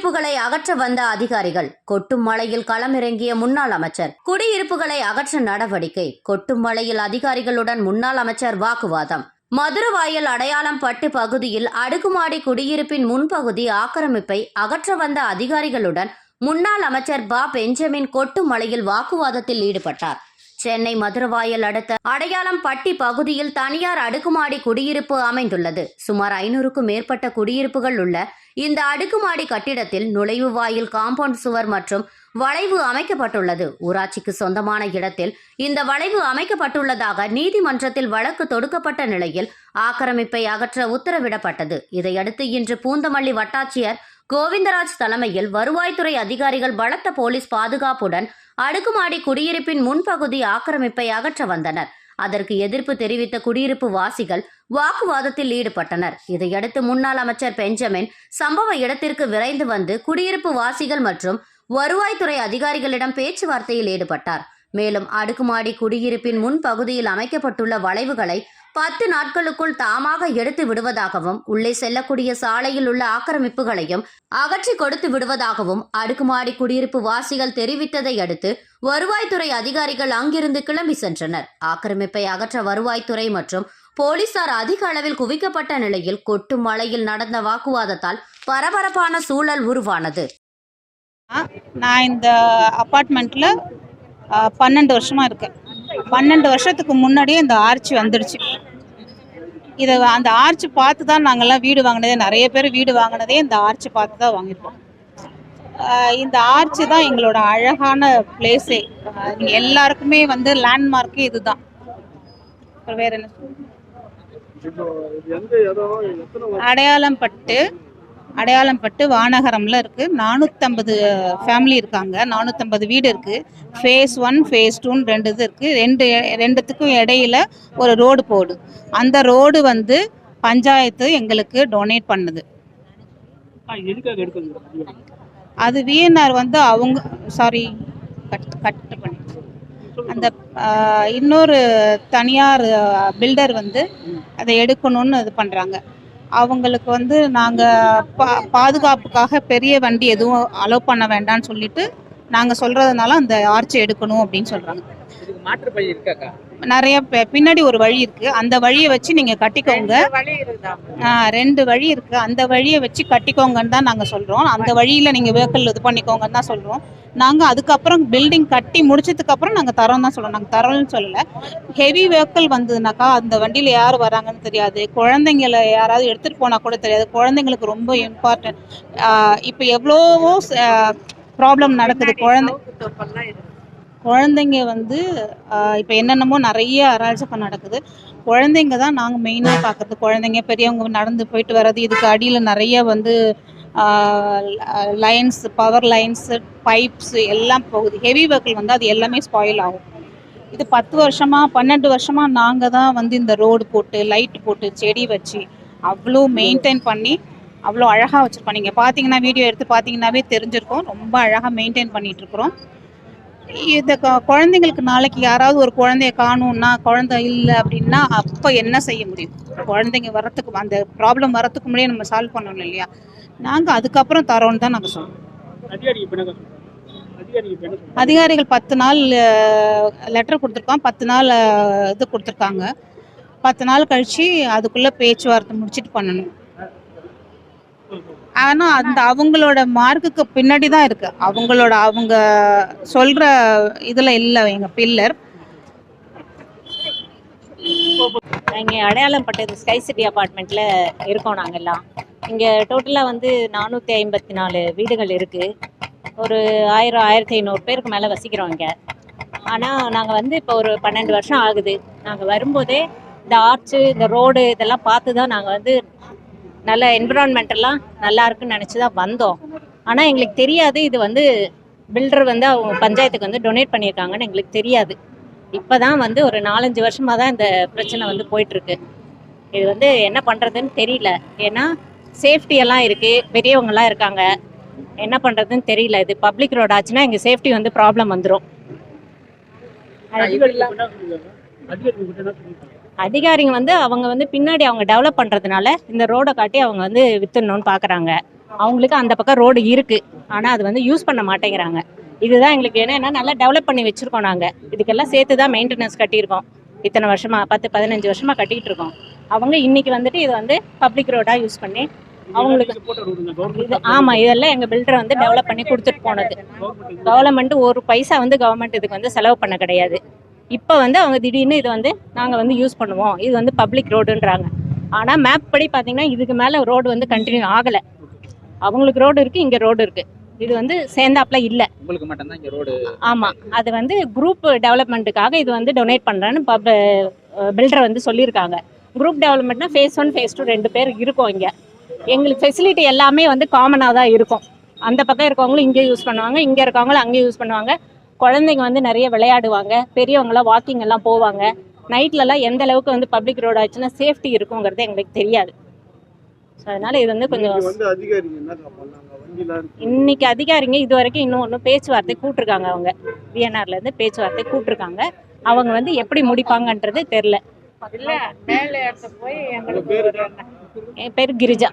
குடியிருப்புகளை அகற்ற வந்த அதிகாரிகள் கொட்டும் மழையில் களமிறங்கிய முன்னாள் அமைச்சர். குடியிருப்புகளை அகற்ற நடவடிக்கை கொட்டும் மழையில் அதிகாரிகளுடன் முன்னாள் அமைச்சர் வாக்குவாதம். மதுரவாயல் அடையாளம் பட்டு பகுதியில் அடுக்குமாடி குடியிருப்பின் முன்பகுதி ஆக்கிரமிப்பை அகற்ற வந்த அதிகாரிகளுடன் முன்னாள் அமைச்சர் பா. பெஞ்சமின் கொட்டு மலையில் வாக்குவாதத்தில் ஈடுபட்டார். சென்னை மதுரவாயல் அடுத்த அடையாளம் பட்டி பகுதியில் தனியார் அடுக்குமாடி குடியிருப்பு அமைந்துள்ளது. சுமார் ஐநூறுக்கும் மேற்பட்ட குடியிருப்புகள் உள்ள இந்த அடுக்குமாடி கட்டிடத்தில் நுழைவு வாயில் காம்பவுண்ட் சுவர் மற்றும் வளைவு அமைக்கப்பட்டுள்ளது. ஊராட்சிக்கு சொந்தமான இடத்தில் இந்த வளைவு அமைக்கப்பட்டுள்ளதாக நீதிமன்றத்தில் வழக்கு தொடுக்கப்பட்ட நிலையில் ஆக்கிரமிப்பை அகற்ற உத்தரவிடப்பட்டது. இதையடுத்து இன்று பூந்தமல்லி வட்டாட்சியர் கோவிந்தராஜ் தலைமையில் வருவாய்த்துறை அதிகாரிகள் பலத்த போலீஸ் பாதுகாப்புடன் அடுக்குமாடி குடியிருப்பின் முன்பகுதி ஆக்கிரமிப்பை அகற்ற வந்தனர். அதற்கு எதிர்ப்பு தெரிவித்த குடியிருப்பு வாசிகள் வாக்குவாதத்தில் ஈடுபட்டனர். இதையடுத்து முன்னாள் அமைச்சர் பெஞ்சமின் சம்பவ இடத்திற்கு விரைந்து வந்து குடியிருப்பு வாசிகள் மற்றும் வருவாய்த்துறை அதிகாரிகளிடம் பேச்சுவார்த்தையில் ஈடுபட்டார். மேலும் அடுக்குமாடி குடியிருப்பின் முன்பகுதியில் அமைக்கப்பட்டுள்ள வளைவுகளை பத்து நாட்களுக்குள் தாமாக எடுத்து விடுவதாகவும் உள்ளே செல்லக்கூடிய சாலையில் உள்ள ஆக்கிரமிப்புகளையும் அகற்றி கொடுத்து விடுவதாகவும் அடுக்குமாடி குடியிருப்பு வாசிகள் தெரிவித்ததை அடுத்து வருவாய்த்துறை அதிகாரிகள் அங்கிருந்து கிளம்பி சென்றனர். ஆக்கிரமிப்பை அகற்ற வருவாய்த்துறை மற்றும் போலீசார் அதிக அளவில் குவிக்கப்பட்ட நிலையில் கொட்டும் மழையில் நடந்த வாக்குவாதத்தால் பரபரப்பான சூழல் உருவானது. நான் இந்த அப்பார்ட்மெண்ட்டில் பன்னெண்டு வருஷமாக இருக்கேன் பன்னெண்டு வருஷத்துக்கு முன்னாடியே இந்த ஆர்ச் வந்துடுச்சு. இதை அந்த ஆர்ச் பார்த்து தான் நாங்கள்லாம் வீடு வாங்கினதே நிறைய பேர் வீடு வாங்கினதே இந்த ஆர்ச் பார்த்து தான் வாங்கியிருக்கோம் இந்த ஆர்ச் தான் எங்களோட அழகான பிளேஸே நீங்கள் எல்லாருக்குமே வந்து லேண்ட்மார்க்கே இதுதான். அப்புறம் வேற என்ன? அடையாளம் பட்டு அடையாளம் பட்டு வானகரம்ல இருக்கு. நானூற்றம்பது ஃபேமிலி இருக்காங்க. நானூற்றம்பது வீடு இருக்கு. ஃபேஸ் ஒன் ஃபேஸ் டூன்னு ரெண்டு இது இருக்கு. ரெண்டு ரெண்டுத்துக்கும் இடையில ஒரு ரோடு போகுது அந்த ரோடு வந்து பஞ்சாயத்து எங்களுக்கு டொனேட் பண்ணுது. அது விஎன்ஆர் வந்து அவங்க சாரி கட் கட் பண்ணி. அந்த இன்னொரு தனியார் பில்டர் வந்து அதை எடுக்கணும்னு இது பண்ணுறாங்க அவங்களுக்கு வந்து நாங்கள் பா பாதுகாப்புக்காக பெரிய வண்டி எதுவும் அலோவ் பண்ண வேண்டாம்னு சொல்லிட்டு நாங்கள் சொல்கிறதுனால அந்த ஆர்ச்சி எடுக்கணும் அப்படின்னு சொல்கிறாங்க மாற்று இருக்காக்கா நிறைய பின்னாடி ஒரு வழி இருக்குது அந்த வழியை வச்சு நீங்கள் கட்டிக்கோங்க. ரெண்டு வழி இருக்கு. அந்த வழியை வச்சு கட்டிக்கோங்கன்னு தான் நாங்க சொல்றோம். அந்த வழியில நீங்க வெஹிக்கிள் இது பண்ணிக்கோங்கன்னு தான் சொல்றோம். நாங்க அதுக்கப்புறம் பில்டிங் கட்டி முடிச்சதுக்கு அப்புறம் நாங்க தரோம் தான் சொல்றோம். நாங்க தரோம்னு சொல்லல. ஹெவி வெஹிக்கிள் வந்ததுனாக்கா அந்த வண்டியில யார் வராங்கன்னு தெரியாது. குழந்தைங்கள யாராவது எடுத்துட்டு போனா கூட தெரியாது. குழந்தைங்களுக்கு ரொம்ப இம்பார்ட்டன்ட் இப்போ எவ்வளவோ ப்ராப்ளம் நடக்குது. குழந்தை குழந்தைங்க வந்து இப்போ என்னென்னமோ நிறைய அராஜகம் நடக்குது. குழந்தைங்க தான் நாங்கள் மெயினாக பார்க்குறது குழந்தைங்க பெரியவங்க நடந்து போயிட்டு வர்றது இதுக்கு அடியில் நிறைய வந்து லைன்ஸ் பவர் லைன்ஸு பைப்ஸ் எல்லாம் போகுது. ஹெவி வெஹிக்கிள் வந்து அது எல்லாமே ஸ்பாயில் ஆகும். இது பத்து வருஷமாக பன்னெண்டு வருஷமாக நாங்கள் தான் வந்து இந்த ரோடு போட்டு லைட் போட்டு செடி வச்சு அவ்வளோ மெயின்டைன் பண்ணி அவ்வளோ அழகாக வச்சுருக்கோம். நீங்கள் பார்த்தீங்கன்னா வீடியோ எடுத்து பார்த்தீங்கன்னாவே தெரிஞ்சிருக்கோம். ரொம்ப அழகாக மெயின்டைன் பண்ணிகிட்ருக்குறோம் இருக்கிறோம். இந்த கு- குழந்தைங்களுக்கு நாளைக்கு யாராவது ஒரு குழந்தைய காணும்னா குழந்தை இல்லை அப்படின்னா அப்போ என்ன செய்ய முடியும்? குழந்தைங்க வரத்துக்கு அந்த ப்ராப்ளம் வரத்துக்கு முன்னாடியே நம்ம சால்வ் பண்ணணும் இல்லையா? நாங்கள் அதுக்கப்புறம் தரோன்னு தான் நாங்கள் சொல்றாங்க? அதிகாரிகள் பத்து நாள் லெட்டர் கொடுத்துருக்கோம் பத்து நாள் இது கொடுத்துருக்காங்க. பத்து நாள் கழிச்சு அதுக்குள்ள பேச்சுவார்த்தை முடிச்சிட்டு பண்ணணும். ஆனா அந்த அவங்களோட மார்க்குக்கு பின்னாடி தான் இருக்கு. அவங்களோட அவங்க சொல்ற இதுல இல்லை எங்க பில்லர் இங்கே அடையாளம் பட்டது ஸ்கை சிட்டி அப்பார்ட்மெண்ட்டில் இருக்கோம் நாங்கள் எல்லாம் இங்கே டோட்டலாக வந்து நானூற்றி ஐம்பத்தி நாலு வீடுகள் இருக்குது ஒரு ஆயிரம் ஆயிரத்தி ஐநூறு பேருக்கு மேலே வசிக்கிறோம் இங்கே. ஆனால் நாங்கள் வந்து இப்போ ஒரு பன்னெண்டு வருஷம் ஆகுது. நாங்கள் வரும்போதே இந்த ஆர்ச்சு இந்த ரோடு இதெல்லாம் பார்த்து தான் நாங்கள் வந்து நல்ல என்விரான்மெண்டெல்லாம் எல்லாம் நல்லா இருக்குன்னு நினச்சி தான் வந்தோம். ஆனால் எங்களுக்கு தெரியாது இது வந்து பில்டர் வந்து அவங்க பஞ்சாயத்துக்கு வந்து டொனேட் பண்ணியிருக்காங்கன்னு எங்களுக்கு தெரியாது. இப்போ தான் வந்து ஒரு நாலஞ்சு வருஷமாக தான் இந்த பிரச்சனை வந்து போயிட்டுருக்கு. இது வந்து என்ன பண்ணுறதுன்னு தெரியல. ஏன்னா சேஃப்டி எல்லாம் இருக்குது பெரியவங்கலாம் இருக்காங்க. என்ன பண்ணுறதுன்னு தெரியல. இது பப்ளிக் ரோட் ஆச்சுன்னா எங்கள் சேஃப்டி வந்து ப்ராப்ளம் வந்துடும் அதிகாரிங்க வந்து அவங்க வந்து பின்னாடி அவங்க டெவலப் பண்ணுறதுனால இந்த ரோடை காட்டி அவங்க வந்து வித்துடணும்னு பார்க்குறாங்க அவங்களுக்கு அந்த பக்கம் ரோடு இருக்குது ஆனால் அது வந்து யூஸ் பண்ண மாட்டேங்கிறாங்க. இதுதான் எங்களுக்கு என்னன்னா நல்லா டெவலப் பண்ணி வச்சுருக்கோம் நாங்கள் இதுக்கெல்லாம் சேர்த்து தான் மெயின்டெனன்ஸ் கட்டியிருக்கோம். இத்தனை வருஷமா பத்து பதினஞ்சு வருஷமா கட்டிக்கிட்டு இருக்கோம் அவங்க இன்னைக்கு வந்துட்டு இது வந்து பப்ளிக் ரோடாக யூஸ் பண்ணி அவங்களுக்கு இது ஆமாம் இதெல்லாம் எங்கள் பில்டர் வந்து டெவலப் பண்ணி கொடுத்துட்டு போனது. கவர்மெண்ட் ஒரு பைசா வந்து கவர்மெண்ட் இதுக்கு வந்து செலவு பண்ண கிடையாது. இப்போ வந்து அவங்க திடீர்னு இது வந்து நாங்கள் வந்து யூஸ் பண்ணுவோம். இது வந்து பப்ளிக் ரோடுன்றாங்க ஆனால் மேப் படி பார்த்தீங்கன்னா இதுக்கு மேலே ரோடு வந்து கண்டினியூ ஆகலை. அவங்களுக்கு ரோடு இருக்குது இங்கே ரோடு இருக்குது இது வந்து சேர்ந்தாப்புல இல்லை. உங்களுக்கு மட்டும்தான் இங்க ரோடு ஆமாம் அது வந்து குரூப் டெவலப்மெண்ட்டுக்காக இது வந்து டொனேட் பண்ணுறேன்னு பப் பில்டர் வந்து சொல்லியிருக்காங்க. குரூப் டெவலப்மெண்ட்னா ஃபேஸ் ஒன் ஃபேஸ் டூ ரெண்டு பேர் இருக்கோம் இங்கே. எங்களுக்கு ஃபெசிலிட்டி எல்லாமே வந்து காமனாக தான் இருக்கும். அந்த பக்கம் இருக்கவங்களும் இங்கே யூஸ் பண்ணுவாங்க இங்கே இருக்கவங்களும் அங்கே யூஸ் பண்ணுவாங்க. குழந்தைங்க வந்து நிறைய விளையாடுவாங்க பெரியவங்களாம் வாக்கிங் எல்லாம் போவாங்க. நைட்லலாம் எந்த அளவுக்கு வந்து பப்ளிக் ரோடு ஆச்சுன்னா சேஃப்டி இருக்குங்கிறது எங்களுக்கு தெரியாது. ஸோ அதனால இது வந்து கொஞ்சம் இன்னைக்கு வந்து அதிகாரிங்க என்ன பண்ணாங்க? வண்டியில இன்னைக்கு அதிகாரிங்க இது வரைக்கும் இன்னும் ஒன்றும் பேச்சுவார்த்தை கூட்டிருக்காங்க அவங்க. விஎன்ஆர்ல இருந்து பேச்சுவார்த்தை கூட்டிருக்காங்க. அவங்க வந்து எப்படி முடிப்பாங்கன்றது தெரில என் பேர் கிரிஜா.